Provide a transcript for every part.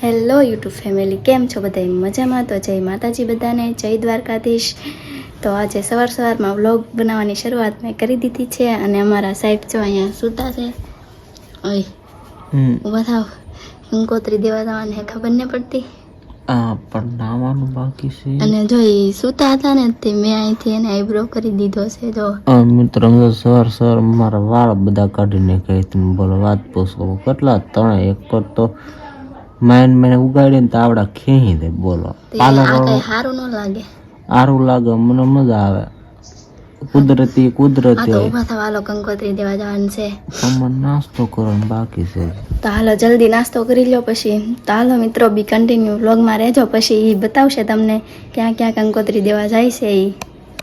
Hello YouTube family કેમ છો બધા મજામાં? તો જય માતાજી બધાને જય દ્વારકાધીશ. તો આજે સવાર સવારમાં વ્લોગ બનાવવાની શરૂઆત મેં કરી દીધી છે અને અમારા સાહેબ જો અહીંયા સૂતા છે. ઓય ઊભા થાવ કંકોત્રી દેવા જવાની ખબર નહીં પડતી. નાવાનું બાકી છે. અને જો એ સૂતા હતા ને તે મેં અહીંથી એને આઈબ્રો કરી દીધો છે જો. મિત્ર સર સવાર મારા વાળ બધા કાઢીને કહી તમે બોલો વાત પૂછો કેટલા ત્રણ એક પર તો માઇન મને ઉગાડીને તો આવડા ખેહી દે બોલો. પાર્લર સારું ન લાગે. સારું લાગે મને મજા આવે. કુદરતી કુદરતી. થવા કંકોત્રી દેવા જવાનું છે. તમારે નાસ્તો કરવાનો બાકી છે. તો હાલો, જલ્દી નાસ્તો કરી લો પછી. તો હાલો મિત્રો, બી કન્ટિન્યુ વ્લોગમાં રહેજો પછી એ બતાવશે તમને ક્યાં ક્યાં કંકોત્રી દેવા જાય છે એ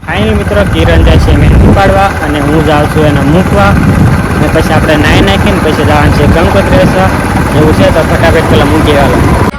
ફાઇનલ મિત્રો, કિરણ જાય છે મહેંદી પાડવા અને હું જાઉં છું એને મૂકવા. અને પછી આપણે નાહી નાખીને પછી જવાનું છે કંકોત્રી વેચવા છે તો ફટાફટ પેલા મૂકી આવો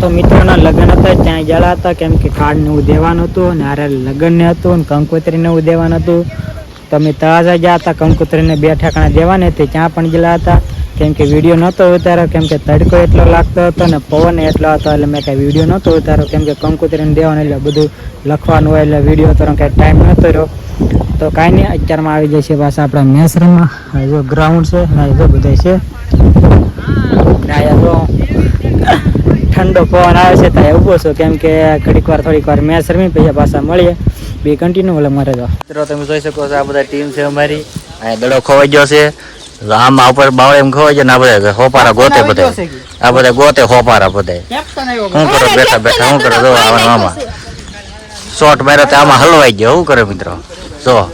તો મિત્રોના લગ્ન હતા ત્યાં ગયા હતા, કેમ કે કાર્ડ ને દેવાનું હતું અને આરે લગ્ન ને હતું અને કંકોત્રી ને દેવાનું હતું. તમે તળાજા ગયા હતા કંકોત્રી ને બે ઠેકાણા દેવાને તે ત્યાં પણ ગયેલા હતા. કેમ કે વીડિયો નહોતો ઉતાર્યો, કેમ કે તડકો એટલો લાગતો હતો ને પવન એટલો હતો, એટલે મેં કાંઈ વીડિયો નહોતો ઉતાર્યો. કેમ કે કંકોત્રી ને દેવાનું એટલે બધું લખવાનું હોય એટલે વીડિયો ઉતારવાનો કાંઈ ટાઈમ નહોતો રહ્યો. તો કાંઈ નહીં અત્યારમાં આવી જાય છે પાછા આપણા મેસરમાં. આ જો ગ્રાઉન્ડ છે ને આ જો બધા છે. ને જો ઠંડો પવન આવે છે ત્યાં ઊભો છું. કેમ કે ઘડીક વાર થોડીક વાર મેચ રમી પછી પાછા મળીએ. બે કન્ટિન્યુ ઓલે મારે તો. મિત્રો તમે જોઈ શકો છો આ બધા ટીમ છે અમારી. અહીંયા દડો ખોવાઈ ગયો છે. આમાં ઉપર બાવળ એમ ખોવાઈ ગયો ને આ બધા હોપારા ગોતે બધા આ બધા ગોતે હોપારા બધા શું કરો બેઠા બેઠા શું કરો જો આવા આમાં. શોર્ટ માર્યો તો આમાં હલવાઈ ગયો શું કરે મિત્રો? જો.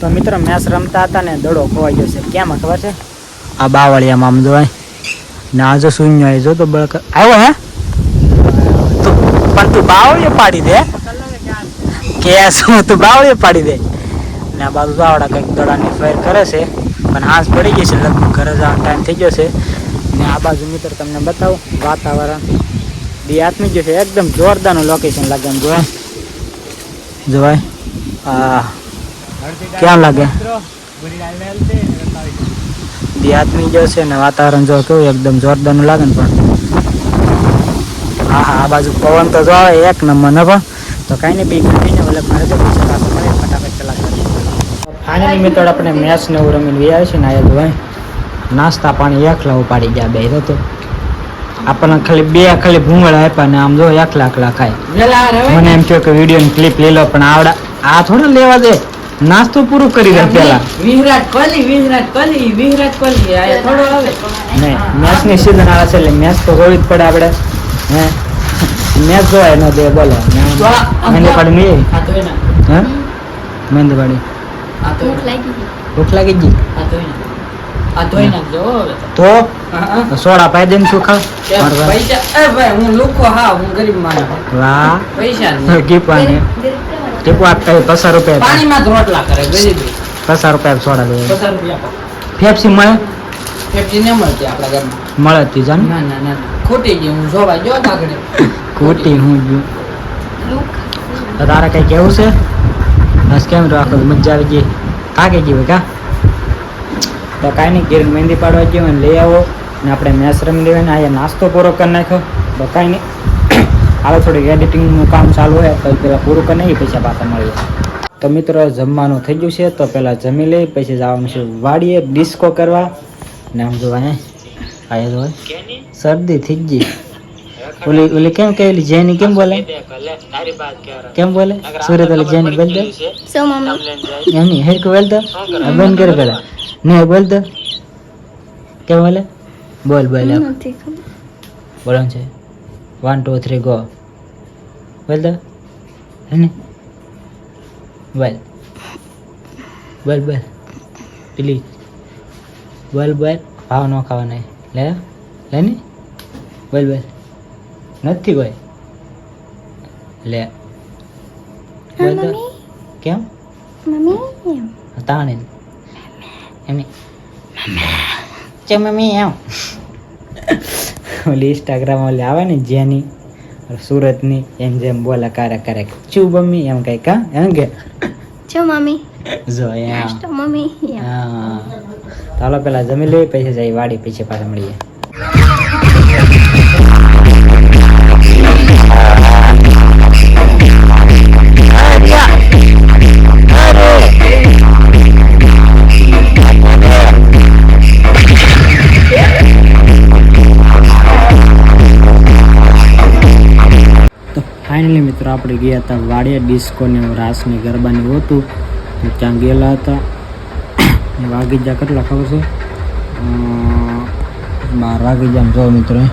તો મિત્રો મેચ રમતા હતા ને દડો ખોવાઈ ગયો છે. કેમ ખબર છે? આ બાવળિયામાં આમ જોવાય. ને આ જો શૂન્ય જો તો બળક આવ્યો હે. તું પણ તું બાવળીએ પાડી દે. કે શું? તું બાવળીએ પાડી દે. ને આ બાજુ બાવડા કંઈક દડાની ફેર કરે છે. પણ હાંસ પડી ગઈ છે. લગભગ ઘરે જવાનો ટાઈમ થઈ ગયો છે. ને આ બાજુ મિત્ર તમને બતાવું. વાતાવરણ. બી આત્મી ગયું છે, એકદમ જોરદારનું લોકેશન લાગે એમ જોવાય જોવાય હા કેમ લાગે? બે આત્મી ગયો છે ને, વાતાવરણ જો કેવું એકદમ જોરદારનું લાગે પણ. હા હા આ બાજુ પવન તો જો આવે એક નંબર ને પણ તો કાંઈ નહીં, બી કન્ટિન્યુ એટલે મારે તો ફટાફટ પેલા ફાઇનલી મિત્રો, આપણે મેચ ને એવું રમીને આવે છે ને આ ભાઈ, નાસ્તા પાણી એકલા ઉપાડી ગયા, બે તો. આપણને ખાલી બે ખાલી ભૂંગળા આપ્યા ને આમ જો એકલા લાખ ખાય મને એમ થયું કે વીડિયો ની ક્લિપ લઈ લો પણ આવડા આ થોડા લેવા દે. નાસ્તો પૂરું કરી દે પેલા. વિરાટ કોહલી વિરાટ કોહલી વિરાટ કોહલી. આ થોડો આવે. નહીં મેચની સીઝન આવે છે એટલે મેચ તો જોવી જ પડે આપણે. હે? મેચ જોવાય ન દે બોલો. મહેંદી પાડી આ હે? મહેંદી પાડી. ભૂખ લાગી ગઈ. ભૂખ લાગી ગઈ. આ ધોઈ નાખજો તો. સોડા પાઈ દે શું ખાવ પૈસા એ ભાઈ હું લુખો હા હું ગરીબ માણસ. વાહ. પૈસા. ટીપવાની ટીપુ આપતા પચાસ રૂપિયા પાણીમાં રોટલા કરે ગરીબ. પચાસ રૂપિયા સોડા લે પચાસ રૂપિયા ફેફસી મળે? પેપ્સી ન મળતી આપણા ઘરમાં. મળે તી જાન ના ના ના ખોટી ગઈ હું જોવા જો આગળ ખોટી હું ગયું. તો તારે કઈ કેવું છે? બસ કેમ રાખો મજા આવી ગઈ. કાગે ગઈ કા? તો કાંઈ નહીં ઘેર મહેંદી પાડવા ગયો અને લઈ આવો ને આપણે મેસ રમી લેવાને અહીંયા નાસ્તો પૂરો કરી નાખ્યો. તો કાંઈ નહીં. હાલો થોડીક એડિટિંગનું કામ ચાલુ હોય તો પેલા પૂરું કરી નહીં પૈસા પાછા મળીએ. તો મિત્રો જમવાનું થઈ ગયું છે તો પહેલાં જમી લઈ પછી જવાનું છે વાડીએ ડિસ્કો કરવા. ને આમ જોવા અહીંયા. આયા જો શરદી થઈ ગઈ. ઓલી ઓલી કેમ કહેલી? જેની કેમ બોલે? કેમ બોલે? સુરત ઓલી જેની બોલ દે એમની હેરકો બોલ દો બંધ કરે પેલા ને બોલ તો. કેમ બોલે? બોલ બોલ. બોલવાનું છે. વન ટુ થ્રી ગો બોલ તો. હે ને? બોલ. બોલ બોલ. પ્લીઝ બોલ બોલ. ભાવ ન ખાવાના લે લે ને? બોલ બોલ. નથી કોઈ. લે. બોલ તો. કેમ? મમ્મી તાણે. એમની ચે મમ્મી એમ ઓલી ઇન્સ્ટાગ્રામ ઓલી આવે ને જેની સુરતની એમ જેમ બોલે કારે કારે ચુ મમ્મી? એમ કઈ કા એમ કે ચુ મમ્મી? જો યા મમ્મી? હા. ચાલો પેલા જમી લઈએ પછી જઈ વાડી પછી પાછા મળીએ. ફાઇનલી મિત્રો, આપણે ગયા હતા વાડિયા ડીશકોને રાસની ગરબાની હોતું ત્યાં ગયેલા હતા. વાગીજા કેટલા ખબર છે? બાર વાગી જા મિત્રો.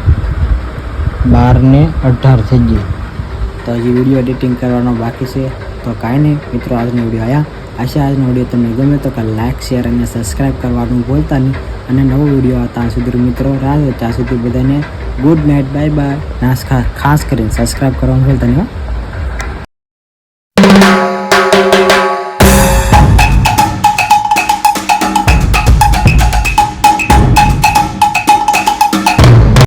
બાર ને અઢાર થઈ ગઈ તો હજી વીડિયો એડિટિંગ કરવાનો બાકી છે. તો કાંઈ નહીં, મિત્રો, આજનો વીડિયો આવ્યા આશા આજનો વીડિયો તમને ગમે તો કે લાઇક શેર અને સબસ્ક્રાઈબ કરવાનું ભૂલતા નહીં. અને નવો વીડિયો ત્યાં સુધી મિત્રો, રાહ ત્યાં સુધી બધાને ગુડ નાઇટ બાય બાય ખાસ કરીને સબસ્ક્રાઈબ કરવાનું ભૂલતા નહીં